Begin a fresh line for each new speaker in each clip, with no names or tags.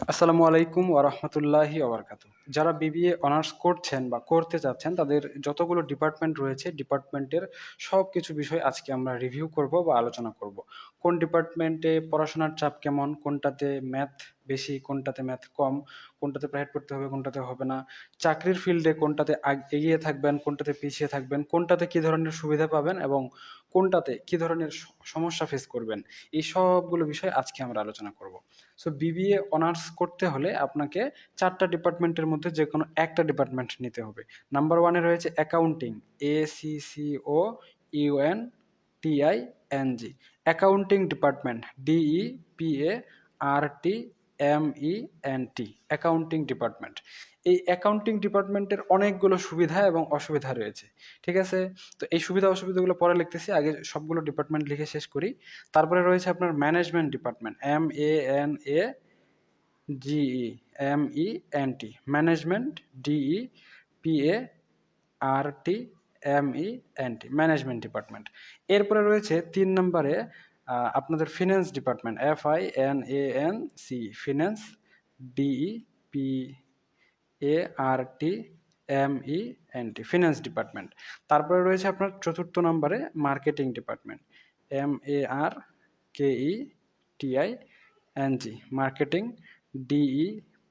আসসালামু আলাইকুম ওরহমতুল্লাহি ওবরকাতু যারা বিবিএ অনার্স করছেন বা করতে চাচ্ছেন তাদের যতগুলো ডিপার্টমেন্ট রয়েছে ডিপার্টমেন্টের সব কিছু বিষয় আজকে আমরা রিভিউ করব বা আলোচনা করব। কোন ডিপার্টমেন্টে পড়াশোনার চাপ কেমন, কোনটাতে ম্যাথ বেশি কোনটাতে ম্যাথ কম, কোনটাতে প্রাইভেট পড়তে হবে, কোনটাতে হবে না। চাকরির ফিল্ডে কোনটাতে এগিয়ে থাকবেন, কোনটাতে পিছিয়ে থাকবেন, কোনটাতে কি ধরনের সুবিধা পাবেন এবং কোনটাতে কি ধরনের সমস্যা ফেস করবেন, এই সবগুলো বিষয় আজকে আমরা আলোচনা করব। সো বিবিএ অনার্স করতে হলে আপনাকে চারটা ডিপার্টমেন্টের মধ্যে যে কোনো একটা ডিপার্টমেন্ট নিতে হবে। নাম্বার ওয়ানে রয়েছে accounting A C C O U N T I N G accounting department D E A R T M E N T accounting department এই অ্যাকাউন্টিং ডিপার্টমেন্টের অনেকগুলো সুবিধা এবং অসুবিধা রয়েছে, ঠিক আছে? তো এই সুবিধা অসুবিধাগুলো পরে লিখতেছি, আগে সবগুলো ডিপার্টমেন্ট লিখে শেষ করি। তারপরে রয়েছে আপনার management department M A N A G E M E N T management D E P A R T M E N T management department এরপরে রয়েছে তিন নম্বরে আপনাদের finance department F I N A N C finance D E P A R T M E N T finance department তারপরে রয়েছে আপনার চতুর্থ নম্বরে marketing department M A R K E T I N G marketing D E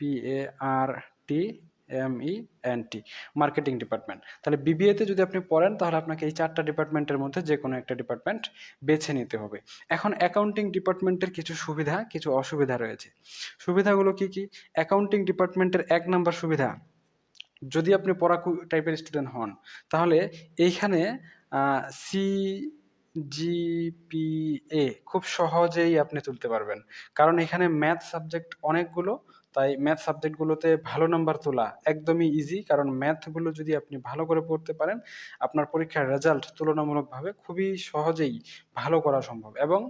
P A R T M E N T marketing department তাহলে বিবিএতে যদি আপনি পড়েন, তাহলে আপনাকে এই চারটা ডিপার্টমেন্টের মধ্যে যে কোনো একটা ডিপার্টমেন্ট বেছে নিতে হবে। এখন অ্যাকাউন্টিং ডিপার্টমেন্টের কিছু সুবিধা, কিছু অসুবিধা রয়েছে। সুবিধাগুলো কি কি? অ্যাকাউন্টিং ডিপার্টমেন্টের এক নাম্বার সুবিধা, যদি আপনি পড়াকু টাইপের স্টুডেন্ট হন, তাহলে এইখানে সি জিপিএ খুব সহজেই আপনি তুলতে পারবেন। কারণ এখানে ম্যাথ সাবজেক্ট অনেকগুলো তাই ম্যাথ সাবজেক্টগুলোতে ভালো নাম্বার তোলা একদমই ইজি কারণ ম্যাথগুলো যদি আপনি ভালো করে পড়তে পারেন, আপনার পরীক্ষার রেজাল্ট তুলনামূলকভাবে খুবই সহজেই ভালো করা সম্ভব। এবং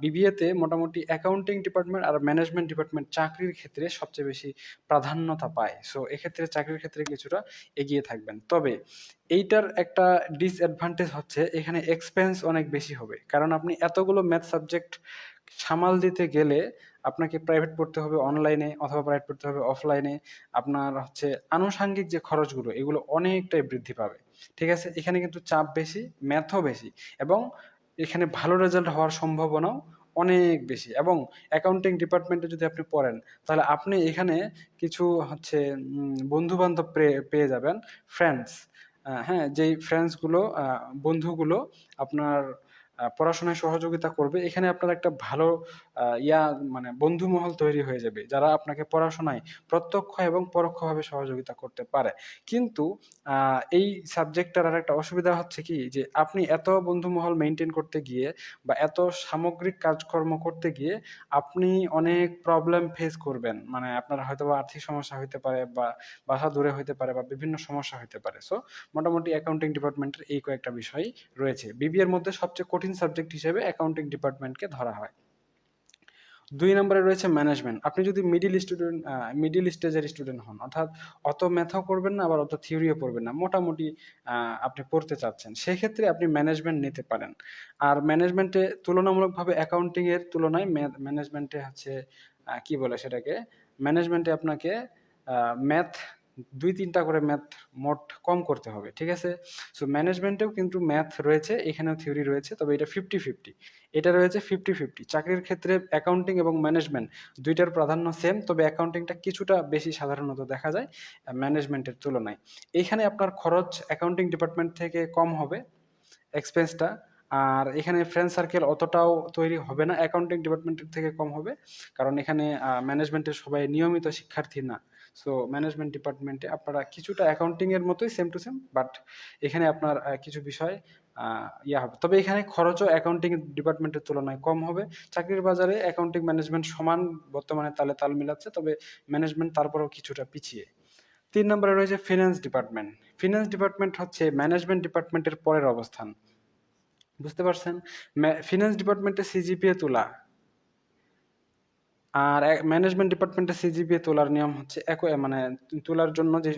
বিবিএতে মোটামুটি অ্যাকাউন্টিং ডিপার্টমেন্ট আর ম্যানেজমেন্ট ডিপার্টমেন্ট চাকরির ক্ষেত্রে সবচেয়ে বেশি প্রাধান্যতা পায়। সো এক্ষেত্রে চাকরির ক্ষেত্রে কিছুটা এগিয়ে থাকবেন। তবে, এইটার একটা ডিসঅ্যাডভান্টেজ হচ্ছে এখানে এক্সপেন্স অনেক বেশি হবে। কারণ আপনি এতগুলো ম্যাথ সাবজেক্ট সামাল দিতে গেলে আপনাকে প্রাইভেট পড়তে হবে অনলাইনে অথবা প্রাইভেট পড়তে হবে অফলাইনে আপনার হচ্ছে আনুষাঙ্গিক যে খরচগুলো, এগুলো অনেকটাই বৃদ্ধি পাবে। ঠিক আছে? এখানে কিন্তু চাপ বেশি ম্যাথও বেশি এবং এখানে ভালো রেজাল্ট হওয়ার সম্ভাবনাও অনেক বেশি এবং অ্যাকাউন্টিং ডিপার্টমেন্টে যদি আপনি পড়েন, তাহলে আপনি এখানে কিছু হচ্ছে বন্ধু বান্ধব পেয়ে যাবেন। ফ্রেন্ডস হ্যাঁ যেই ফ্রেন্ডসগুলো বন্ধুগুলো আপনার পড়াশোনায় সহযোগিতা করবে, এখানে আপনার একটা ভালো ইয়া মানে বন্ধু মহল তৈরি হয়ে যাবে, যারা আপনাকে পড়াশোনায় প্রত্যক্ষ এবং পরোক্ষভাবে সহযোগিতা করতে পারে। কিন্তু এই সাবজেক্টটার আর একটা অসুবিধা হচ্ছে কি, যে আপনি এত বন্ধু মহল মেনটেন করতে গিয়ে বা এত সামগ্রিক কাজকর্ম করতে গিয়ে আপনি অনেক প্রবলেম ফেস করবেন। মানে আপনার হয়তো বা আর্থিক সমস্যা হইতে পারে বা বাসা দূরে হইতে পারে বা বিভিন্ন সমস্যা হইতে পারে। সো মোটামুটি অ্যাকাউন্টিং ডিপার্টমেন্টের এই কয়েকটা বিষয় রয়েছে। বিবি এর মধ্যে সবচেয়ে কঠিন সাবজেক্ট হিসেবে অ্যাকাউন্টিং ডিপার্টমেন্টকে ধরা হয়। দুই নম্বরে রয়েছে ম্যানেজমেন্ট আপনি যদি মিডিল স্টুডেন্ট মিডিল স্টেজের স্টুডেন্ট হন, অর্থাৎ অত ম্যাথও করবেন না, আবার অত থিওরিও পড়বেন না, মোটামুটি আপনি পড়তে চাচ্ছেন, সেক্ষেত্রে আপনি ম্যানেজমেন্ট নিতে পারেন। আর ম্যানেজমেন্টে তুলনামূলকভাবে অ্যাকাউন্টিং এর তুলনায় ম্যানেজমেন্টে হচ্ছে কি বলে সেটাকে? ম্যানেজমেন্টে আপনাকে ম্যাথ দুই তিনটা করে ম্যাথ মোট কম করতে হবে, ঠিক আছে? সো ম্যানেজমেন্টেও কিন্তু ম্যাথ রয়েছে, এখানেও থিওরি রয়েছে, তবে এটা ফিফটি ফিফটি এটা রয়েছে ফিফটি ফিফটি চাকরির ক্ষেত্রে অ্যাকাউন্টিং এবং ম্যানেজমেন্ট দুইটার প্রাধান্য সেম তবে অ্যাকাউন্টিংটা কিছুটা বেশি সাধারণত দেখা যায় ম্যানেজমেন্টের তুলনায়। এখানে আপনার খরচ অ্যাকাউন্টিং ডিপার্টমেন্ট থেকে কম হবে এক্সপেন্সটা আর এখানে ফ্রেন্ড সার্কেল অতটাও তৈরি হবে না অ্যাকাউন্টিং ডিপার্টমেন্টের থেকে কম হবে। কারণ এখানে ম্যানেজমেন্টের সবাই নিয়মিত শিক্ষার্থী না। সো ম্যানেজমেন্ট ডিপার্টমেন্টে আপনারা কিছুটা অ্যাকাউন্টিং এর মতোই সেম টু সেম বাট এখানে আপনার কিছু বিষয় ইয়া হবে। তবে এখানে খরচও অ্যাকাউন্টিং ডিপার্টমেন্টের তুলনায় কম হবে। চাকরির বাজারে অ্যাকাউন্টিং ম্যানেজমেন্ট সমান, বর্তমানে তালে তাল মিলাচ্ছে, তবে ম্যানেজমেন্ট তারপরেও কিছুটা পিছিয়ে। তিন নম্বরে রয়েছে ফিনান্স ডিপার্টমেন্ট ফিনান্স ডিপার্টমেন্ট হচ্ছে ম্যানেজমেন্ট ডিপার্টমেন্টের পরের অবস্থান। বুঝতে পারছেন? ফিনান্স ডিপার্টমেন্টে সিজিপিএ তোলা আর ম্যানেজমেন্ট ডিপার্টমেন্টে সিজিপিএ তোলার নিয়ম হচ্ছে একই মানে তোলার জন্য যে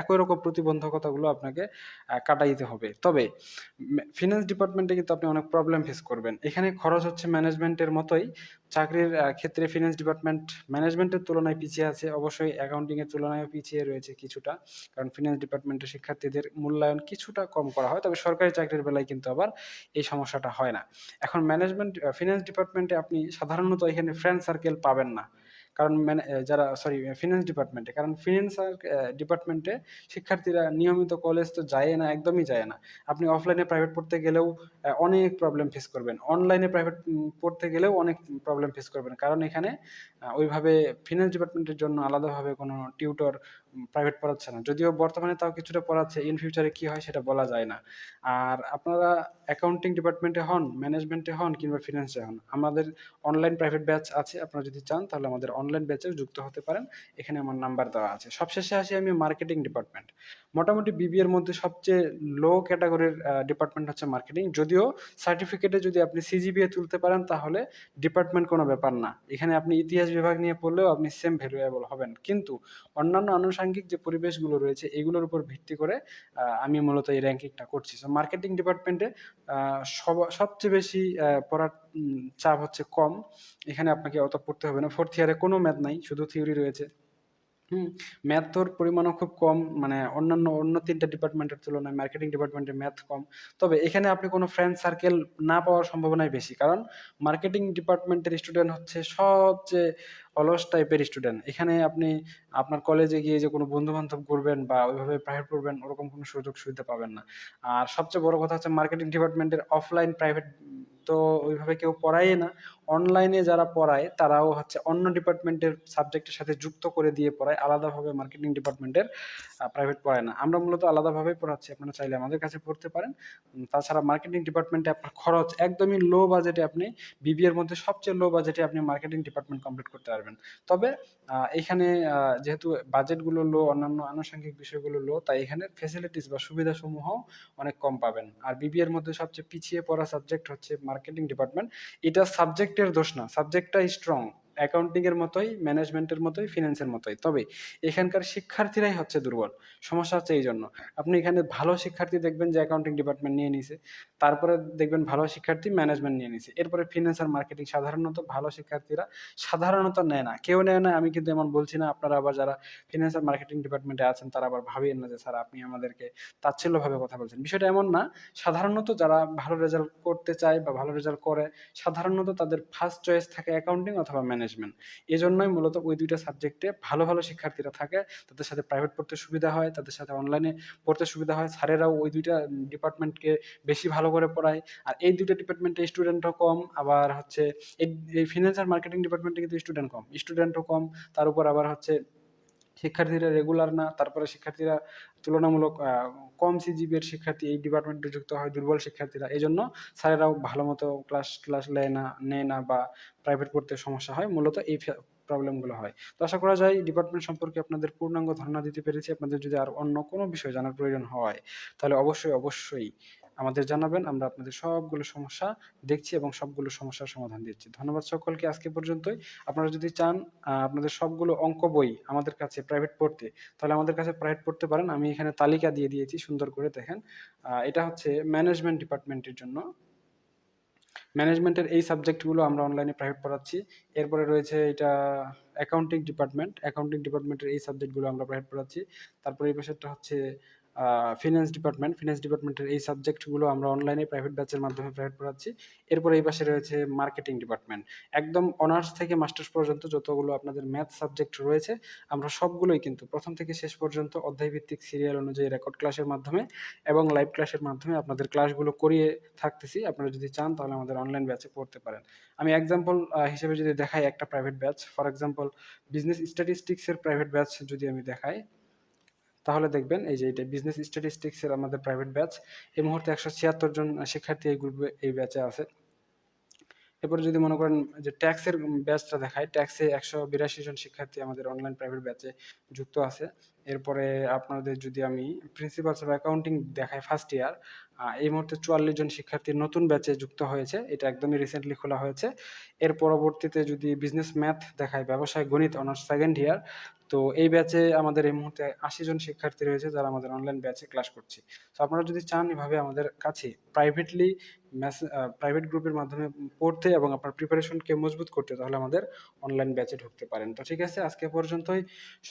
একই রকম প্রতিবন্ধকতাগুলো আপনাকে কাটাইতে হবে। তবে ফিনান্স ডিপার্টমেন্টে কিন্তু আপনি অনেক প্রবলেম ফেস করবেন। এখানে খরচ হচ্ছে ম্যানেজমেন্টের মতোই। চাকরির ক্ষেত্রে ফিনান্স ডিপার্টমেন্ট ম্যানেজমেন্টের তুলনায় পিছিয়ে আছে। অবশ্যই অ্যাকাউন্টিং এর তুলনায় পিছিয়ে রয়েছে কিছুটা, কারণ ফিনান্স ডিপার্টমেন্টের শিক্ষার্থীদের মূল্যায়ন কিছুটা কম করা হয়, তবে সরকারি চাকরির বেলায় কিন্তু আবার এই সমস্যাটা হয় না। এখন ম্যানেজমেন্ট ফিনান্স ডিপার্টমেন্টে আপনি সাধারণত এখানে ফ্রেন্ড সার্কেল পাবেন না। কারণ যারা সরি ফিনান্স ডিপার্টমেন্টে কারণ ফিনান্স ডিপার্টমেন্টে শিক্ষার্থীরা নিয়মিত কলেজ তো যায় না, একদমই যায় না। আপনি অফলাইনে প্রাইভেট পড়তে গেলেও অনেক প্রবলেম ফেস করবেন। অনলাইনে প্রাইভেট পড়তে গেলেও অনেক প্রবলেম ফেস করবেন। কারণ এখানে ওইভাবে ফিনান্স ডিপার্টমেন্টের জন্য আলাদাভাবে কোনো টিউটর প্রাইভেট পড়াচ্ছে না। যদিও বর্তমানে তাও কিছুটা পড়াচ্ছে ইন ফিউচারে কি হয় সেটা বলা যায় না। আর আপনারা অ্যাকাউন্টিং ডিপার্টমেন্টে হন ম্যানেজমেন্টে হন কিংবা ফিনান্সে হন, আমাদের অনলাইন প্রাইভেট ব্যাচ আছে, আপনারা যদি চান তাহলে আমাদের অনলাইন ব্যাচেও যুক্ত হতে পারেন। এখানে আমার নাম্বার দেওয়া আছে। সবশেষে আসি আমি মার্কেটিং ডিপার্টমেন্ট মোটামুটি বিবি এর মধ্যে সবচেয়ে লো ক্যাটাগরির ডিপার্টমেন্ট হচ্ছে মার্কেটিং যদিও সার্টিফিকেটে যদি আপনি সিজিপিএ তুলতে পারেন তাহলে ডিপার্টমেন্ট কোনো ব্যাপার না। এখানে আপনি ইতিহাস বিভাগ নিয়ে পড়লেও আপনি সেম ভ্যালুয়েবল হবেন। কিন্তু অন্যান্য আনুষঙ্গিক যে পরিবেশগুলো রয়েছে, এগুলোর উপর ভিত্তি করে আমি মূলত এই র্যাঙ্কিংটা করছি। সো মার্কেটিং ডিপার্টমেন্টে সব, সবচেয়ে বেশি পড়ার চাপ হচ্ছে কম। এখানে আপনাকে অত পড়তে হবে না। ফোর্থ ইয়ারে কোনো ম্যাথ নাই, শুধু থিওরি রয়েছে। হুম ম্যাথ তোর পরিমাণও খুব কম মানে অন্যান্য, অন্য তিনটা ডিপার্টমেন্টের তুলনায় মার্কেটিং ডিপার্টমেন্টে ম্যাথ কম। তবে এখানে আপনি কোনো ফ্রেন্ড সার্কেল না পাওয়ার সম্ভাবনাই বেশি, কারণ মার্কেটিং ডিপার্টমেন্টের স্টুডেন্ট হচ্ছে সবচেয়ে অলস টাইপের স্টুডেন্ট এখানে আপনি আপনার কলেজে গিয়ে যে কোনো বন্ধু বান্ধব করবেন বা ওইভাবে প্রাইভেট পড়বেন ওরকম কোনো সুযোগ সুবিধা পাবেন না। আর সবচেয়ে বড় কথা হচ্ছে মার্কেটিং ডিপার্টমেন্টের অফলাইন প্রাইভেট তো ওইভাবে কেউ পড়ায় না। অনলাইনে যারা পড়ায়, তারাও হচ্ছে অন্য ডিপার্টমেন্টের সাবজেক্টের সাথে যুক্ত করে দিয়ে পড়ায়। আলাদাভাবে মার্কেটিং ডিপার্টমেন্টের প্রাইভেট পড়ায় না। আমরা মূলত আলাদাভাবে পড়াচ্ছি, আপনারা চাইলে আমাদের কাছে পড়তে পারেন। তাছাড়া মার্কেটিং ডিপার্টমেন্টে আপনার খরচ একদমই লো বাজেটে আপনি বিবি এর মধ্যে সবচেয়ে লো বাজেটে আপনি মার্কেটিং ডিপার্টমেন্ট কমপ্লিট করতে পারবেন। তবে এখানে যেহেতু বাজেটগুলো লো অন্যান্য আনুষঙ্গিক বিষয়গুলো লো তাই এখানে ফেসিলিটিস বা সুবিধাসমূহ অনেক কম পাবেন। আর বিবি এর মধ্যে সবচেয়ে পিছিয়ে পড়া সাবজেক্ট হচ্ছে মার্কেটিং ডিপার্টমেন্ট এটা সাবজেক্টের দোষ না সাবজেক্টটা স্ট্রং অ্যাকাউন্টিং এর মতোই ম্যানেজমেন্টের মতোই ফিনান্সের মতোই। তবে এখানকার শিক্ষার্থীরাই হচ্ছে দুর্বল। সমস্যা হচ্ছে এই জন্য। আপনি এখানে ভালো শিক্ষার্থী দেখবেন যে অ্যাকাউন্টিং ডিপার্টমেন্ট নিয়ে নিছে। তারপরে দেখবেন ভালো শিক্ষার্থী ম্যানেজমেন্ট নিয়ে নিছে। এরপরে ফিনান্স আর মার্কেটিং সাধারণত ভালো শিক্ষার্থীরা সাধারণত নেয় না। কেউ নেয় না, আমি কিন্তু এমন বলছি না। আপনারা আবার যারা ফিনান্স আর মার্কেটিং ডিপার্টমেন্টে আছেন, তারা আবার ভাবেন না যে, স্যার, আপনি আমাদেরকে তাচ্ছিল্যভাবে কথা বলছেন। বিষয়টা এমন না। সাধারণত যারা ভালো রেজাল্ট করতে চায় বা ভালো রেজাল্ট করে, সাধারণত তাদের ফার্স্ট চয়েস থাকে অ্যাকাউন্টিং অথবা ম্যানেজমেন্ট এই জন্যই মূলত ওই দুইটা সাবজেক্টে ভালো ভালো শিক্ষার্থীরা থাকে। তাদের সাথে প্রাইভেট পড়তে সুবিধা হয়, তাদের সাথে অনলাইনে পড়তে সুবিধা হয়। স্যারেরাও ওই দুইটা ডিপার্টমেন্টকে বেশি ভালো করে পড়ায়। আর এই দুইটা ডিপার্টমেন্টে স্টুডেন্টও কম, আবার হচ্ছে এই ফিনান্স আর মার্কেটিং ডিপার্টমেন্টে কিন্তু স্টুডেন্ট কম। স্টুডেন্টও কম, তার উপর আবার হচ্ছে শিক্ষার্থীরা রেগুলার না, তারপরে শিক্ষার্থীরা তুলনামূলক কম সিজিপিএর শিক্ষার্থী এই ডিপার্টমেন্টে যুক্ত হয়, দুর্বল শিক্ষার্থীরা। এই জন্য স্যারেরাও ভালো মতো ক্লাস ক্লাস নেয় না নেয় না বা প্রাইভেট পড়তে সমস্যা হয়, মূলত এই প্রবলেমগুলো হয়। তো আশা করা যায় ডিপার্টমেন্ট সম্পর্কে আপনাদের পূর্ণাঙ্গ ধারণা দিতে পেরেছি। আপনাদের যদি আর অন্য কোনো বিষয় জানার প্রয়োজন হয়, তাহলে অবশ্যই অবশ্যই আমাদের জানাবেন, আমরা আপনাদের সবগুলো সমস্যা দেখছি এবং সবগুলো সমস্যার সমাধান দিচ্ছি। ধন্যবাদ সকলকে আজকে পর্যন্তই। আপনারা যদি চান আপনাদের সবগুলো অঙ্ক বই আমাদের কাছে প্রাইভেট পড়তে, তাহলে আমাদের কাছে প্রাইভেট পড়তে পারেন। আমি এখানে তালিকা দিয়ে দিয়েছি, সুন্দর করে দেখেন। এটা হচ্ছে ম্যানেজমেন্ট ডিপার্টমেন্টের জন্য। ম্যানেজমেন্টের এই সাবজেক্টগুলো আমরা অনলাইনে প্রাইভেট পড়াচ্ছি। এরপরে রয়েছে এটা অ্যাকাউন্টিং ডিপার্টমেন্ট অ্যাকাউন্টিং ডিপার্টমেন্টের এই সাবজেক্টগুলো আমরা প্রাইভেট পড়াচ্ছি। তারপরে এই পাশেরটা হচ্ছে ফিনান্স ডিপার্টমেন্ট ফিনান্স ডিপার্টমেন্টের এই সাবজেক্টগুলো আমরা অনলাইনে প্রাইভেট ব্যাচের মাধ্যমে প্রাইভেট পড়াচ্ছি এরপরে এই পাশে রয়েছে মার্কেটিং ডিপার্টমেন্ট একদম অনার্স থেকে মাস্টার্স পর্যন্ত যতগুলো আপনাদের ম্যাথ সাবজেক্ট রয়েছে, আমরা সবগুলোই কিন্তু প্রথম থেকে শেষ পর্যন্ত অধ্যায়ভিত্তিক সিরিয়াল অনুযায়ী রেকর্ড ক্লাসের মাধ্যমে এবং লাইভ ক্লাসের মাধ্যমে আপনাদের ক্লাসগুলো করিয়ে থাকতেছি। আপনারা যদি চান তাহলে আমাদের অনলাইন ব্যাচে পড়তে পারেন। আমি এক্সাম্পল হিসেবে যদি দেখাই একটা private batch for example business স্ট্যাটিস্টিক্সের private batch যদি আমি দেখাই তাহলে দেখবেন এই যে এটা বিজনেস স্ট্যাটিস্টিক্সের আমাদের প্রাইভেট ব্যাচ এই মুহূর্তে একশো ছিয়াত্তর জন শিক্ষার্থী এই গ্রুপে এই ব্যাচে আছে। এরপরে যদি মনে করেন যে ট্যাক্সের ব্যাচটা দেখায় ট্যাক্সে একশো বিরাশি জন শিক্ষার্থী আমাদের অনলাইন প্রাইভেট ব্যাচে যুক্ত আছে। এরপরে আপনাদের যদি আমি প্রিন্সিপালস অফ অ্যাকাউন্টিং দেখাই ফার্স্ট ইয়ার এই মুহূর্তে চুয়াল্লিশ জন শিক্ষার্থী নতুন ব্যাচে যুক্ত হয়েছে, এটা একদমই রিসেন্টলি খোলা হয়েছে। এর পরবর্তীতে যদি বিজনেস ম্যাথ দেখায় ব্যবসায় গণিত অনার্স সেকেন্ড ইয়ার তো এই ব্যাচে আমাদের এই মুহূর্তে আশি জন শিক্ষার্থী রয়েছে, যারা আমাদের অনলাইন ব্যাচে ক্লাস করছে। তো আপনারা যদি চান এভাবে আমাদের কাছে প্রাইভেটলি প্রাইভেট গ্রুপের মাধ্যমে পড়তে এবং আপনার প্রিপারেশনকে মজবুত করতে, তাহলে আমাদের অনলাইন ব্যাচে ঢুকতে পারেন। তো ঠিক আছে, আজকে পর্যন্তই।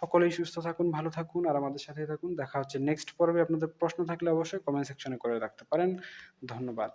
সকলেই সুস্থ থাকুন, ভালো থাকুন আর আমাদের সাথে থাকুন। দেখা হচ্ছে নেক্সট পর্বে। আপনাদের প্রশ্ন থাকলে অবশ্যই কমেন্ট সেকশনে করে রাখতে পারেন। ধন্যবাদ।